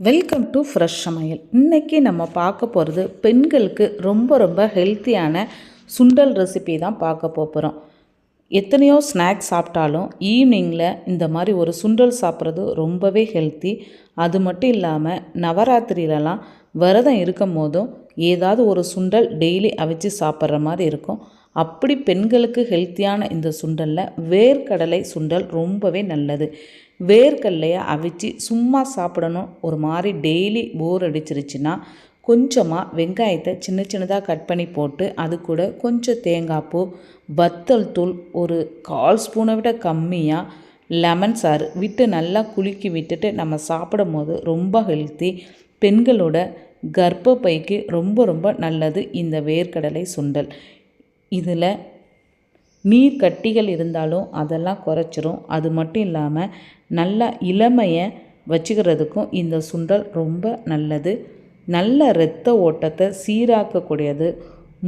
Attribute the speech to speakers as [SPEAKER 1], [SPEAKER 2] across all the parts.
[SPEAKER 1] Welcome to fresh சமையல் இன்றைக்கி நம்ம பார்க்க போகிறது பெண்களுக்கு ரொம்ப ரொம்ப ஹெல்த்தியான சுண்டல் ரெசிபி தான் பார்க்க போகிறோம் எத்தனையோ ஸ்நாக்ஸ் சாப்பிட்டாலும் ஈவினிங்கில் இந்த மாதிரி ஒரு சுண்டல் சாப்பிட்றது ரொம்பவே ஹெல்த்தி அது மட்டும் இல்லாமல் நவராத்திரியிலலாம் விரதம் இருக்கும் போதும் ஏதாவது ஒரு சுண்டல் டெய்லி அவிச்சு சாப்பிட்ற மாதிரி இருக்கும். அப்படி பெண்களுக்கு ஹெல்த்தியான இந்த சுண்டலில் வேர்க்கடலை சுண்டல் ரொம்பவே நல்லது. வேர்க்கடலையை அவிச்சு சும்மா சாப்பிடணும். ஒரு மாதிரி டெய்லி போர் அடிச்சிருச்சுன்னா கொஞ்சமாக வெங்காயத்தை சின்ன சின்னதாக கட் பண்ணி போட்டு அது கூட கொஞ்சம் தேங்காய் பூ வத்தல் தூள் ஒரு கால் ஸ்பூனை விட கம்மியாக லெமன் சாறு விட்டு நல்லா குலுக்கி விட்டுட்டு நம்ம சாப்பிடும் போது ரொம்ப ஹெல்த்தி பெண்களோட கர்ப்பப்பைக்கு ரொம்ப ரொம்ப நல்லது இந்த வேர்க்கடலை சுண்டல். இதில் நீர் கட்டிகள் இருந்தாலும் அதெல்லாம் குறைச்சிரும். அது மட்டும் இல்லாமல் நல்லா இளமையை வச்சுக்கிறதுக்கும் இந்த சுண்டல் ரொம்ப நல்லது. நல்ல இரத்த ஓட்டத்தை சீராக்கக்கூடியது.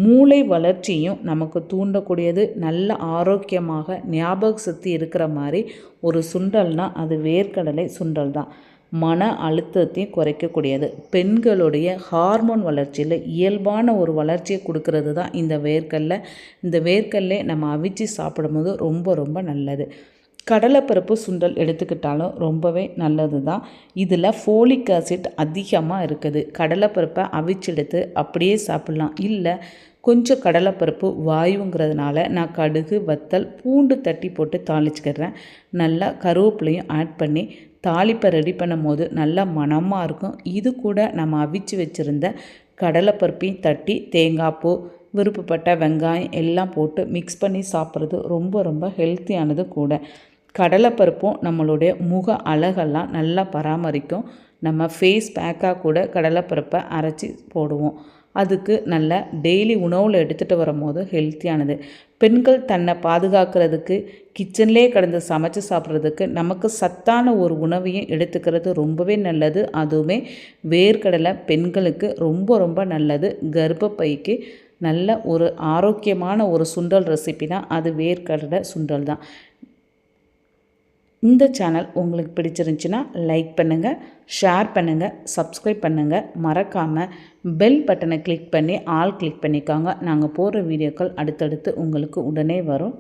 [SPEAKER 1] மூளை வளர்ச்சியும் நமக்கு தூண்டக்கூடியது. நல்ல ஆரோக்கியமாக ஞாபக சக்தி இருக்கிற மாதிரி ஒரு சுண்டல்னால் அது வேர்க்கடலை சுண்டல் தான். மன அழுத்தத்தையும் குறைக்கக்கூடியது. பெண்களுடைய ஹார்மோன் வளர்ச்சியில் இயல்பான ஒரு வளர்ச்சியை கொடுக்கறது தான் இந்த வேர்க்கல்ல. இந்த வேர்க்கல்லே நம்ம அவிச்சு சாப்பிடும்போது ரொம்ப ரொம்ப நல்லது. கடலைப்பருப்பு சுண்டல் எடுத்துக்கிட்டாலும் ரொம்பவே நல்லது தான் இதில் ஃபோலிக் ஆசிட் அதிகமாக இருக்குது. கடலைப்பருப்பை அவிச்செடுத்து அப்படியே சாப்பிட்லாம். இல்லை கொஞ்சம் கடலைப்பருப்பு வாயுங்கிறதுனால நான் கடுகு வத்தல் பூண்டு தட்டி போட்டு தாளிச்சுக்கிறேன். நல்லா கருவேப்பிலையும் ஆட் பண்ணி தாளிப்பை ரெடி பண்ணும் போது நல்லா மணமாக இருக்கும். இது கூட நம்ம அவிச்சு வச்சுருந்த கடலைப்பருப்பையும் தட்டி தேங்காய் பூ விருப்பப்பட்ட வெங்காயம் எல்லாம் போட்டு மிக்ஸ் பண்ணி சாப்பிட்றது ரொம்ப ரொம்ப ஹெல்த்தியானது கூட. கடலைப்பருப்பும் நம்மளுடைய முக அழகெல்லாம் நல்லா பராமரிக்கும். நம்ம ஃபேஸ் பேக்காக கூட கடலைப்பருப்பை அரைச்சி போடுவோம். அதுக்கு நல்ல டெய்லி உணவில் எடுத்துகிட்டு வரும்போது ஹெல்த்தியானது பெண்கள் தன்னை பாதுகாக்கிறதுக்கு கிச்சன்லேயே கடந்து சமைச்சு சாப்பிட்றதுக்கு நமக்கு சத்தான ஒரு உணவையும் எடுத்துக்கிறது ரொம்பவே நல்லது. அதுவுமே வேர்க்கடலை பெண்களுக்கு ரொம்ப ரொம்ப நல்லது. கர்ப்பப்பைக்கு நல்ல ஒரு ஆரோக்கியமான ஒரு சுண்டல் ரெசிபி தான் அது வேர்க்கடலை சுண்டல் தான். இந்த சேனல் உங்களுக்கு பிடிச்சிருந்துச்சின்னா லைக் பண்ணுங்கள் ஷேர் பண்ணுங்கள் சப்ஸ்கிரைப் பண்ணுங்கள் மறக்காமல் பெல் பட்டனை கிளிக் பண்ணி ஆல் கிளிக் பண்ணிக்கோங்க. நாங்கள் போடுற வீடியோக்கள் அடுத்தடுத்து உங்களுக்கு உடனே வரும்.